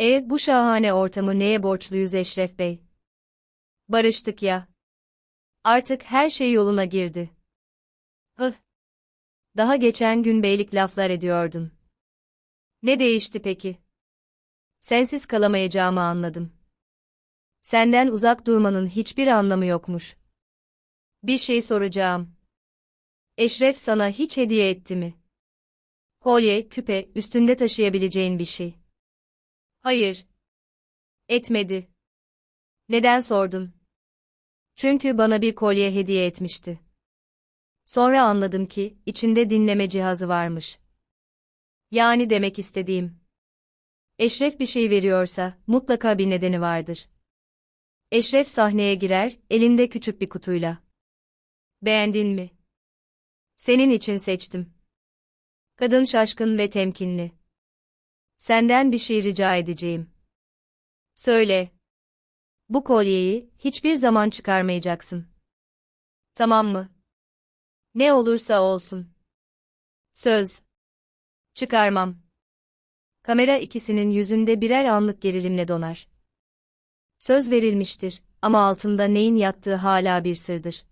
E, bu şahane ortamı neye borçluyuz Eşref Bey? Barıştık ya. Artık her şey yoluna girdi. Hıh. Daha geçen gün beylik laflar ediyordun. Ne değişti peki? Sensiz kalamayacağımı anladım. Senden uzak durmanın hiçbir anlamı yokmuş. Bir şey soracağım. Eşref sana hiç hediye etti mi? Kolye, küpe, üstünde taşıyabileceğin bir şey. Hayır. Etmedi. Neden sordun? Çünkü bana bir kolye hediye etmişti. Sonra anladım ki, içinde dinleme cihazı varmış. Yani demek istediğim. Eşref bir şey veriyorsa, mutlaka bir nedeni vardır. Eşref sahneye girer, elinde küçük bir kutuyla. Beğendin mi? Senin için seçtim. Kadın şaşkın ve temkinli. Senden bir şey rica edeceğim. Söyle. Bu kolyeyi hiçbir zaman çıkarmayacaksın. Tamam mı? Ne olursa olsun. Söz. Çıkarmam. Kamera ikisinin yüzünde birer anlık gerilimle donar. Söz verilmiştir ama altında neyin yattığı hala bir sırdır.